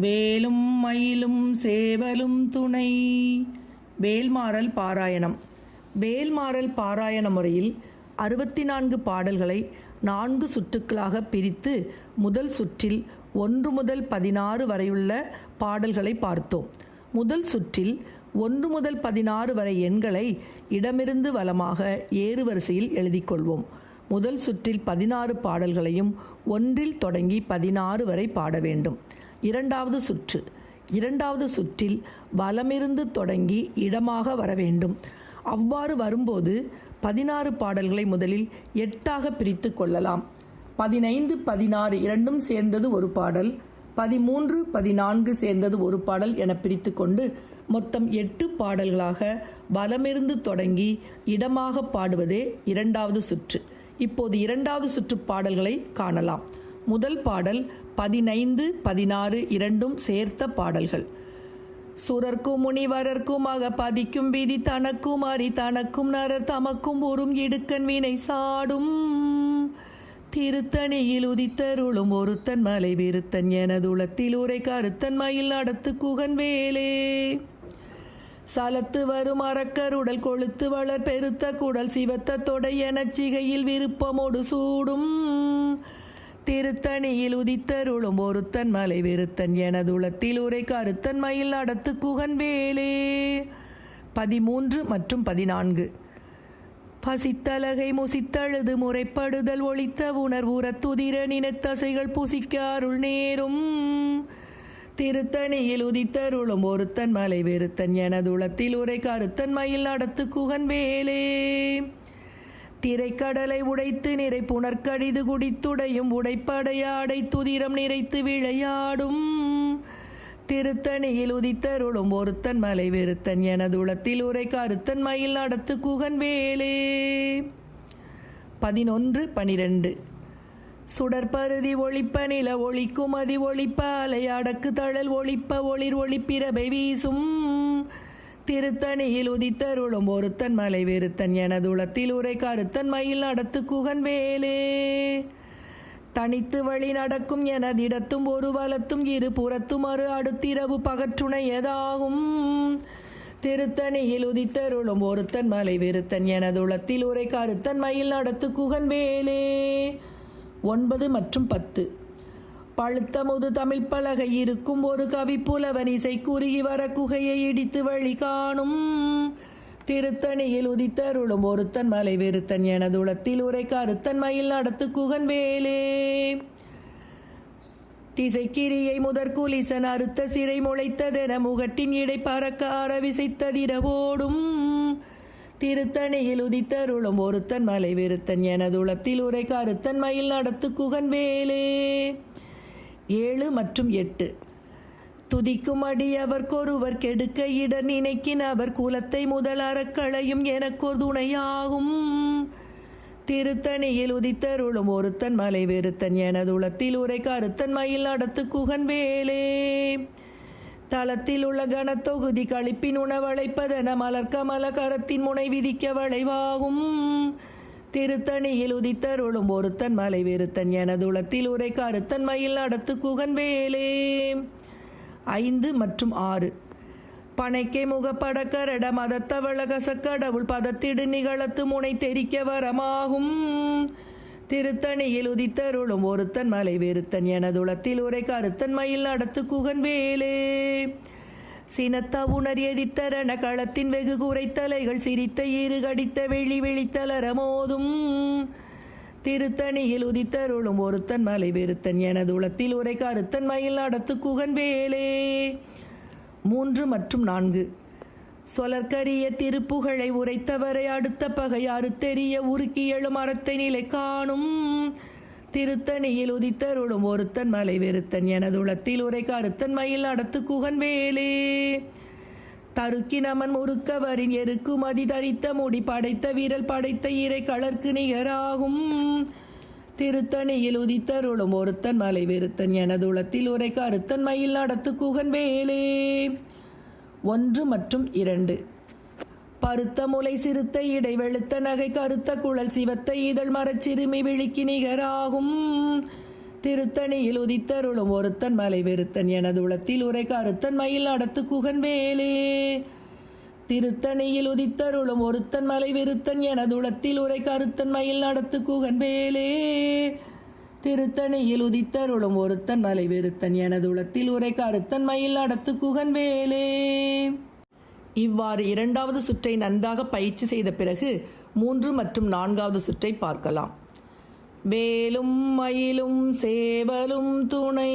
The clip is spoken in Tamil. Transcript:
வேலும் மயிலும் சேவலும் துணை. வேல்மாறல் பாராயணம். வேல்மாறல் பாராயண முறையில் அறுபத்தி நான்கு பாடல்களை நான்கு சுற்றுக்களாக பிரித்து முதல் சுற்றில் ஒன்று முதல் பதினாறு வரையுள்ள பாடல்களை பார்த்தோம். முதல் சுற்றில் ஒன்று முதல் பதினாறு வரை எண்களை இடமிருந்து வலமாக ஏறுவரிசையில் எழுதிக்கொள்வோம் கொள்வோம். முதல் சுற்றில் பதினாறு பாடல்களையும் ஒன்றில் தொடங்கி பதினாறு வரை பாட வேண்டும். இரண்டாவது சுற்று. இரண்டாவது சுற்றில் வலமிருந்து தொடங்கி இடமாக வர வேண்டும். அவ்வாறு வரும்போது பதினாறு பாடல்களை முதலில் எட்டாக பிரித்து கொள்ளலாம். பதினைந்து பதினாறு இரண்டும் சேர்ந்தது ஒரு பாடல். பதிமூன்று பதினான்கு சேர்ந்தது ஒரு பாடல் என பிரித்து கொண்டு மொத்தம் எட்டு பாடல்களாக வலமிருந்து தொடங்கி இடமாக பாடுவதே இரண்டாவது சுற்று. இப்போது இரண்டாவது சுற்று பாடல்களை காணலாம். முதல் பாடல் பதினைந்து பதினாறு இரண்டும் சேர்த்த பாடல்கள். சுரர்க்கும் முனிவரர்க்கும் பதிக்கும் விதி தனக்கும் அரி தனக்கும் நரர் தமக்கும் ஒரும் இடுக்கன் வினை சாடும். திருத்தணியில் உதித்தருளும் ஒருத்தன் மலை விருத்தன் எனதுளத்தில் உரை கருத்தன் மயில் நடத்து குகன் வேலே. சலத்து வரும் அறக்கருடல் கொழுத்து வளர் பெருத்த குடல் சிவத்த தொடை எனச் சிகையில் விருப்பமோடு சூடும். திருத்தணியில் உதித்தருளும் ஒருத்தன் மலை வெறுத்தன் எனதுளத்தில் உரை கருத்தன் மயில் நடத்து குகன் வேலே. பதிமூன்று மற்றும் பதினான்கு. பசித்தலகை முசித்தழுது முறைப்படுதல் ஒளித்த உணர்வுற துதிர நினைத்தசைகள் புசிக்க அருள் நேரும். திருத்தணியில் உதித்தருளும் ஒருத்தன் மலை வெறுத்தன் எனதுளத்தில் உரை கருத்தன் மயில் நடத்து குகன் வேலே. திரைக்கடலை உடைத்து நிறை புனர்கடிது குடித்துடையும் உடைப்படையாடை துதிரம் நிறைத்து விளையாடும். திருத்தணியில் உதித்தருளும் ஒருத்தன் மலை வெறுத்தன் எனதுளத்தில் உரை கருத்தன் மயில் நடத்து குகன் வேலே. பதினொன்று பனிரெண்டு. சுடற்பருதி ஒளிப்ப நில ஒளிக்கும் அதி ஒளிப்ப அலை அடக்கு தழல் ஒளிப்ப ஒளிர் ஒளிப்பிரபை வீசும். திருத்தணியில் உதித்தருளும் ஒருத்தன் மலை வெறுத்தன் எனதுளத்தில் உரை கருத்தன் மயில் நடத்து குகன் வேலே. தனித்து வழி நடக்கும் எனதிடத்தும் ஒரு வலத்தும் இரு புறத்தும் மறு அடுத்திரவு பகற்றுணையதாகும் திருத்தணியில் உதித்தருளும் ஒருத்தன் மலை வெறுத்தன் எனதுளத்தில் உரை கருத்தன் மயில் நடத்து குகன் வேலே. ஒன்பது மற்றும் பத்து. பழுத்த முது தமிழ் பலகை இருக்கும் ஒரு கவி புலவன் இசை குறுகி வர குகையை இடித்து வழி காணும். திருத்தணியில் உதித்தருளும் ஒருத்தன் மலை வெறுத்தன் எனதுளத்தில் உரை கருத்தன் மயில் நடத்து குகன் வேலே. திசைக்கிரியை முதற் குலிசன் அறுத்த சிறை முளைத்ததென முகட்டின் இடை பறக்க அரவிசைத்ததிரவோடும் திருத்தணியில் உதித்தருளும் ஒருத்தன் மலை வெறுத்தன் எனதுளத்தில் உரை கருத்தன் மயில் நடத்து குகன் வேலே. ஏழு மற்றும் எட்டு. துதிக்கும் அடி அவர்க்கொருவர் கெடுக்க இடர் நினைக்கின் அவர் குலத்தை முதல் அறக்களையும் எனக்கொரு துணையாகும். திருத்தணியில் உதித்தருளும் ஒருத்தன் மலை வெறுத்தன் எனது உளத்தில் உரை கருத்தன் மயில் நடத்து குகன் வேலே தளத்தில் உள்ள கனத்தொகுதி கழிப்பின் உணவழைப்பதென மலர்க்கமல கரத்தின் முனை விதிக்க வளைவாகும். திருத்தணியில் உதித்தருளும் ஒருத்தன் மலை வெறுத்தன் எனதுளத்தில் உரை கருத்தன் மயில் நடத்து குகன் வேலே ஐந்து மற்றும் ஆறு. பனைக்கை முகப்பட கரட மதத்தவள கசக்கடவுள் பதத்திடு நிகழத்து முனை தெரிக்க வரமாகும். திருத்தணியில் உதித்தருளும் ஒருத்தன் மலை வெறுத்தன் எனதுளத்தில் உரை கருத்தன் மயில் நடத்து குகன் வேலே சினத்த உணர் எதித்தரண களத்தின் வெகு குறைத்தலைகள் சிரித்த இரு கடித்த வெளி வெளித்தலர மோதும். திருத்தணியில் உதித்தருளும் ஒருத்தன் மலை வெறுத்தன் எனது உளத்தில் உரை கருத்தன் மயில் நடத்து குகன் வேலே. மூன்று மற்றும் நான்கு. சொலற்கரிய திருப்புகழை உரைத்தவரை அடுத்த பகை அறுத்தெறிய உருக்கியலும் அறத்தை நிலை காணும். திருத்தணியில் உதித்தருளும் ஒருத்தன் மலை வெறுத்தன் எனதுளத்தில் உரை கருத்தன் மயில் நடத்து குகன் வேலே தருக்கி நமன் முறுக்கவரின் எருக்குமதி தரித்த முடி படைத்த வீரல் படைத்த இறை கலர்க்கு நிகராகும். திருத்தணியில் உதித்தருளும் ஒருத்தன் மலை வெறுத்தன் எனதுளத்தில் உரை கருத்தன் மயில் நடத்து குகன் வேலே ஒன்று மற்றும் இரண்டு. பருத்த முலை சிறுத்த இடைவெளுத்த நகை கருத்த குழல் சிவத்த இதழ் மரச்சிறுமி விழிக்கு நிகராகும். திருத்தணியில் உதித்தருளும் ஒருத்தன் மலை வெறுத்தன் எனது உளத்தில் உரை கருத்தன் மயில் நடத்து குகன் வேலே திருத்தணியில் உதித்தருளும் ஒருத்தன் மலை வெறுத்தன் எனது உளத்தில் உரை கருத்தன் மயில் நடத்து குகன் வேலே திருத்தணியில் உதித்தருளும் ஒருத்தன் மலை வெறுத்தன் எனது உளத்தில் உரை கருத்தன் மயில் நடத்து குகன் வேலே இவ்வாறு இரண்டாவது சுற்றை நன்றாக பயிற்சி செய்த பிறகு மூன்று மற்றும் நான்காவது சுற்றை பார்க்கலாம். வேலும் மயிலும் சேவலும் துணை.